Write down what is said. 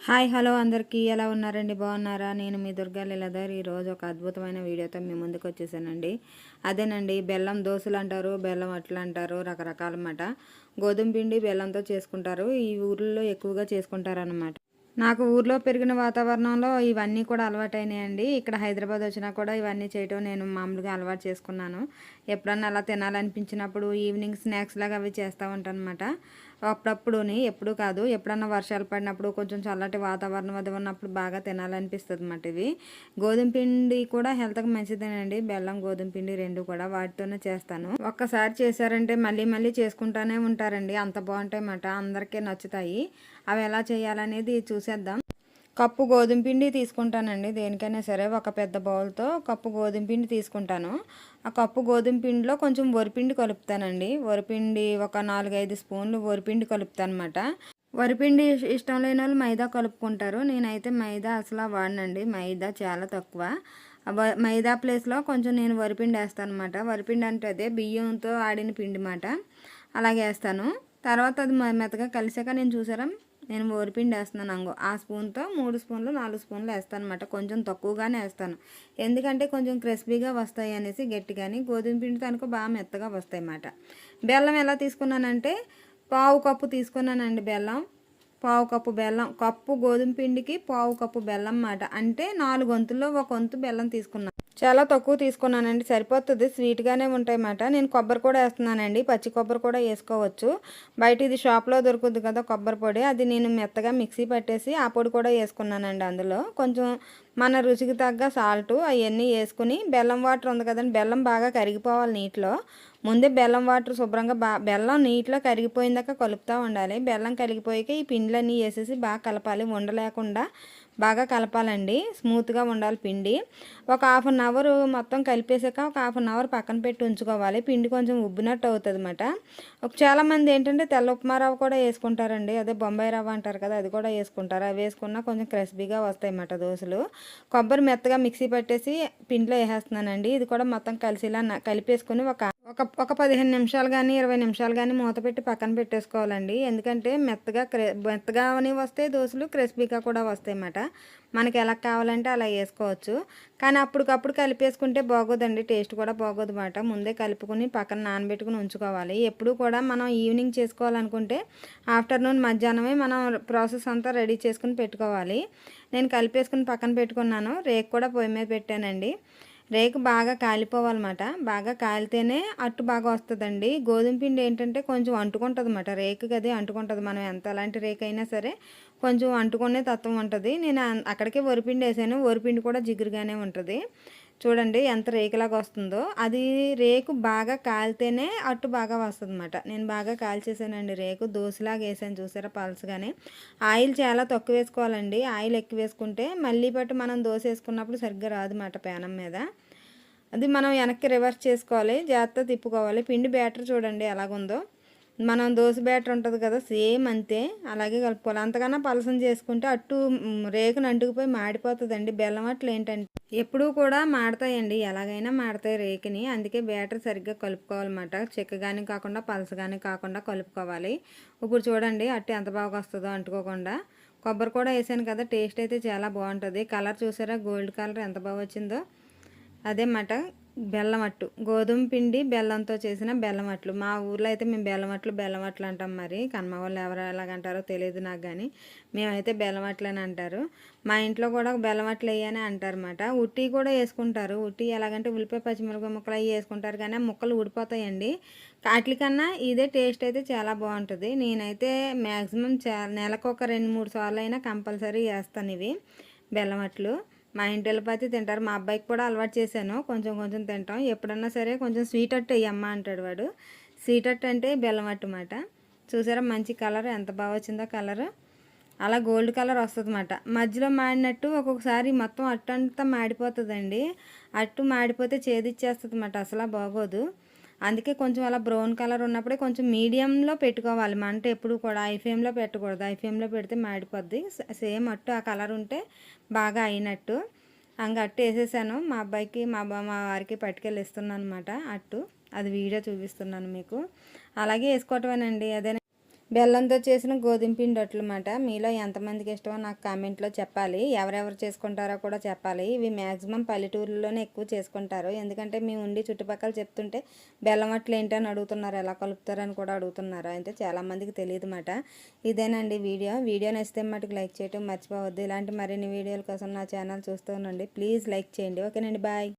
Hi hello అందరికీ. ఎలా ఉన్నారండి? బాగున్నారా? నేను మీ దుర్గా లీలాధర్. ఈరోజు ఒక అద్భుతమైన వీడియోతో మీ ముందుకు వచ్చేసానండి. అదేనండి బెల్లం దోశలు అంటారు బెల్లం అట్లు అంటారు రకరకాలన్నమాట. గోధుమ పిండి బెల్లంతో చేసుకుంటారు. ఈ ఊర్లో ఎక్కువగా చేసుకుంటారు అనమాట నాకు ఊర్లో పెరిగిన వాతావరణంలో ఇవన్నీ కూడా అలవాటైనాయండి. ఇక్కడ హైదరాబాద్ వచ్చినా కూడా ఇవన్నీ చేయటం నేను మామూలుగా అలవాటు చేసుకున్నాను. ఎప్పుడన్నా అలా తినాలనిపించినప్పుడు ఈవినింగ్ స్నాక్స్ లాగా అవి చేస్తూ ఉంటాను అనమాట అప్పుడప్పుడుని ఎప్పుడు కాదు ఎప్పుడన్నా వర్షాలు పడినప్పుడు కొంచెం చల్లటి వాతావరణం అది ఉన్నప్పుడు బాగా తినాలనిపిస్తుంది అన్నమాట ఇవి. గోధుమ పిండి కూడా హెల్త్కి మంచిదేనండి. బెల్లం గోధుమ పిండి రెండు కూడా వాటితోనే చేస్తాను. ఒక్కసారి చేశారంటే మళ్ళీ మళ్ళీ చేసుకుంటానే ఉంటారండి. అంత బాగుంటాయి అన్నమాట అందరికీ నచ్చుతాయి. అవి ఎలా చేయాలనేది చూసేద్దాం. కప్పు గోధుమ పిండి తీసుకుంటానండి. దేనికైనా సరే ఒక పెద్ద బౌల్తో కప్పు గోధుమ పిండి తీసుకుంటాను. ఆ కప్పు గోధుమ పిండిలో కొంచెం వరిపిండి కలుపుతానండి. వరిపిండి ఒక నాలుగైదు స్పూన్లు వరిపిండి కలుపుతాను అనమాట వరిపిండి ఇష్టం లేని వాళ్ళు మైదా కలుపుకుంటారు. నేనైతే మైదా అసలు వాడినండి. మైదా చాలా తక్కువ. మైదా ప్లేస్లో కొంచెం నేను వరిపిండి వేస్తాను అనమాట వరిపిండి అంటే అదే బియ్యంతో ఆడిన పిండి మాట. అలాగే వేస్తాను తర్వాత అది మెత్తగా కలిసాక నేను చూసారా? నేను ఓరిపిండి వేస్తున్నాను అంగో. ఆ స్పూన్తో మూడు స్పూన్లు నాలుగు స్పూన్లు వేస్తాను అనమాట కొంచెం తక్కువగానే వేస్తాను. ఎందుకంటే కొంచెం క్రిస్పీగా వస్తాయి అనేసి గట్టిగాని గోధుమ పిండితో అనుకో బాగా మెత్తగా వస్తాయి అన్నమాట బెల్లం ఎలా తీసుకున్నానంటే పావు కప్పు తీసుకున్నానండి బెల్లం. పావు కప్పు బెల్లం కప్పు గోధుమ పిండికి పావు కప్పు బెల్లం మాట అంటే నాలుగు వంతుల్లో ఒక వంతు బెల్లం తీసుకున్నాను చాలా తక్కువ తీసుకున్నానండి. సరిపోతుంది. స్వీట్గానే ఉంటాయన్నమాట. నేను కొబ్బరి కూడా వేస్తున్నానండి. పచ్చి కొబ్బరి కూడా వేసుకోవచ్చు. బయట ఇది షాప్లో దొరుకుతుంది కదా కొబ్బరి పొడి. అది నేను మెత్తగా మిక్సీ పట్టేసి ఆ పొడి కూడా వేసుకున్నానండి అందులో. కొంచెం మన రుచికి తగ్గ సాల్ట్ అవన్నీ వేసుకుని బెల్లం వాటర్ ఉంది కదండి బెల్లం బాగా కరిగిపోవాలి నీటిలో. ముందే బెల్లం వాటర్ శుభ్రంగా బా బెల్లం నీటిలో కరిగిపోయిందాక కలుపుతూ ఉండాలి. బెల్లం కరిగిపోయాక ఈ పిండిలన్నీ వేసేసి బాగా కలపాలి. ఉండలేకుండా బాగా కలపాలండి. స్మూత్గా ఉండాలి పిండి. ఒక హాఫ్ అన్ అవర్ మొత్తం కలిపేసాక ఒక హాఫ్ అన్ అవర్ పక్కన పెట్టి ఉంచుకోవాలి. పిండి కొంచెం ఉబ్బినట్టు అవుతుంది అనమాట ఒక చాలామంది ఏంటంటే తెల్ల ఉప్మా రవ్వ కూడా వేసుకుంటారండి. అదే బొంబాయి రవ్వ అంటారు కదా అది కూడా వేసుకుంటారు. అవి వేసుకున్నా కొంచెం క్రిస్పీగా వస్తాయి అన్నమాట దోశలు. కొబ్బరి మెత్తగా మిక్సీ పట్టేసి పిండిలో వేసేస్తున్నానండి. ఇది కూడా మొత్తం కలిసిలా కలిపేసుకుని ఒక ఒక ఒక పదిహేను నిమిషాలు కానీ ఇరవై నిమిషాలు కానీ మూత పెట్టి పక్కన పెట్టేసుకోవాలండి. ఎందుకంటే మెత్తగా క్రే మెత్తగా అని వస్తాయి దోశలు క్రిస్పీగా కూడా వస్తాయి అన్నమాట మనకి ఎలా కావాలంటే అలా వేసుకోవచ్చు. కానీ అప్పటికప్పుడు కలిపేసుకుంటే బాగోదండి. టేస్ట్ కూడా బాగోదు అన్నమాట ముందే కలుపుకుని పక్కన నానబెట్టుకుని ఉంచుకోవాలి. ఎప్పుడు కూడా మనం ఈవినింగ్ చేసుకోవాలనుకుంటే ఆఫ్టర్నూన్ మధ్యాహ్నమే మనం ప్రాసెస్ అంతా రెడీ చేసుకుని పెట్టుకోవాలి. నేను కలిపేసుకుని పక్కన పెట్టుకున్నాను. రేక్ కూడా పొయ్యి మీద పెట్టానండి. రేకు బాగా కాలిపోవాలన్నమాట. బాగా కాలితేనే అట్టు బాగా వస్తుందండి. గోధుమ పిండి ఏంటంటే కొంచెం అంటుకుంటుంది అన్నమాట రేకు అది అంటుకుంటుంది. మనం ఎంత అలాంటి రేకు అయినా సరే కొంచెం అంటుకునే తత్వం ఉంటుంది. నేను అక్కడికే వరిపిండి వేసాను. వరిపిండి కూడా జిగురుగానే ఉంటుంది. చూడండి ఎంత రేకులాగా వస్తుందో. అది రేకు బాగా కాలితేనే అట్టు బాగా వస్తుంది అనమాట నేను బాగా కాల్చేసానండి రేకు. దోశలాగా వేసాను చూసారా పల్స్గానే. ఆయిల్ చాలా తక్కువ వేసుకోవాలండి. ఆయిల్ ఎక్కువ వేసుకుంటే మళ్ళీ పట్టు మనం దోశ వేసుకున్నప్పుడు సరిగ్గా రాదు పేనం మీద. అది మనం వెనక్కి రివర్స్ చేసుకోవాలి. జాగ్రత్త తిప్పుకోవాలి. పిండి బ్యాటర్ చూడండి ఎలాగుందో. మనం దోశ బ్యాటర్ ఉంటుంది కదా సేమ్ అంతే. అలాగే కలుపుకోవాలి. అంతకన్నా పలసం చేసుకుంటే అట్టు రేకును అంటుకుపోయి మాడిపోతుందండి. బెల్లం అట్లు ఏంటంటే ఎప్పుడూ కూడా మాడతాయండి. ఎలాగైనా మాడతాయి రేకుని. అందుకే బ్యాటర్ సరిగ్గా కలుపుకోవాలన్నమాట. చెక్కగానే కాకుండా పలసగానే కాకుండా కలుపుకోవాలి. ఇప్పుడు చూడండి అట్టు ఎంత బాగా వస్తుందో అంటుకోకుండా. కొబ్బరి కూడా వేసాను కదా టేస్ట్ అయితే చాలా బాగుంటుంది. కలర్ చూసారా? గోల్డ్ కలర్ ఎంత బాగా వచ్చిందో. అదే బెల్లమట్టు. గోధుమ పిండి బెల్లంతో చేసిన బెల్లమట్లు. మా ఊర్లో అయితే మేము బెల్లమట్లు బెల్లమట్లు అంటాం మరి. కనుమ వాళ్ళు ఎవరు ఎలాగంటారో తెలియదు నాకు కానీ మేమైతే బెల్లమట్లు అని అంటారు. మా ఇంట్లో కూడా బెల్లమట్లు వేయని అంటారన్నమాట. ఉట్టి కూడా వేసుకుంటారు. ఉట్టి ఎలాగంటే ఉల్లిపాయ పచ్చిమిరపకాయ ముక్కలు అవి వేసుకుంటారు కానీ ఆ ముక్కలు ఊడిపోతాయండి. వాటికన్నా ఇదే టేస్ట్ అయితే చాలా బాగుంటుంది. నేనైతే మ్యాక్సిమం చాలా నెలకు ఒక రెండు మూడు సార్లు అయినా కంపల్సరీ వేస్తాను ఇవి బెల్లమట్లు. మా ఇంటి వెళ్ళిపోతే తింటారు. మా అబ్బాయికి కూడా అలవాటు చేశాను. కొంచెం కొంచెం తింటాం. ఎప్పుడన్నా సరే కొంచెం స్వీట్ అట్టు అయ్యమ్మ అంటాడు వాడు. స్వీట్ అట్టు అంటే బెల్లం అట్టమాట చూసారా మంచి కలర్. ఎంత బాగా వచ్చిందో కలర్. అలా గోల్డ్ కలర్ వస్తుందన్నమాట మధ్యలో మాడినట్టు ఒక్కొక్కసారి మొత్తం అట్టు అంతా మాడిపోతుందండి. అట్టు మాడిపోతే చేదిచ్చేస్తుంది అన్నమాట అసలు బాగోదు. అందుకే కొంచెం అలా బ్రౌన్ కలర్ ఉన్నప్పుడే కొంచెం మీడియంలో పెట్టుకోవాలి. మంట ఎప్పుడు కూడా ఐఫేమ్లో పెట్టకూడదు. ఐఫేమ్లో పెడితే మాడిపోద్ది. సేమ్ అట్టు ఆ కలర్ ఉంటే బాగా అయినట్టు. అంగ అట్టు వేసేసాను. మా అబ్బాయికి మా మా వారికి పట్టుకెళ్ళి ఇస్తున్నాను అనమాట అట్టు. అది వీడియో చూపిస్తున్నాను మీకు. అలాగే వేసుకోవటమేనండి. అదే బెల్లంతో చేసిన గోధుమ పిండి అట్లమాట. మీలో ఎంతమందికి ఇష్టమో నాకు కామెంట్లో చెప్పాలి. ఎవరెవరు చేసుకుంటారో కూడా చెప్పాలి. ఇవి మ్యాక్సిమం పల్లెటూరులోనే ఎక్కువ చేసుకుంటారు. ఎందుకంటే మేము ఉండి చుట్టుపక్కల చెప్తుంటే బెల్లం అట్లు ఏంటని అడుగుతున్నారు. ఎలా కలుపుతారని కూడా అడుగుతున్నారు. అయితే చాలామందికి తెలియదు అన్నమాట ఇదేనండి వీడియో. వీడియో నచ్చితే మటుకు లైక్ చేయటం మర్చిపోవద్దు. ఇలాంటి మరిన్ని వీడియోల కోసం నా ఛానల్ చూస్తూ ఉండండి. ప్లీజ్ లైక్ చేయండి. ఓకేనండి. బాయ్.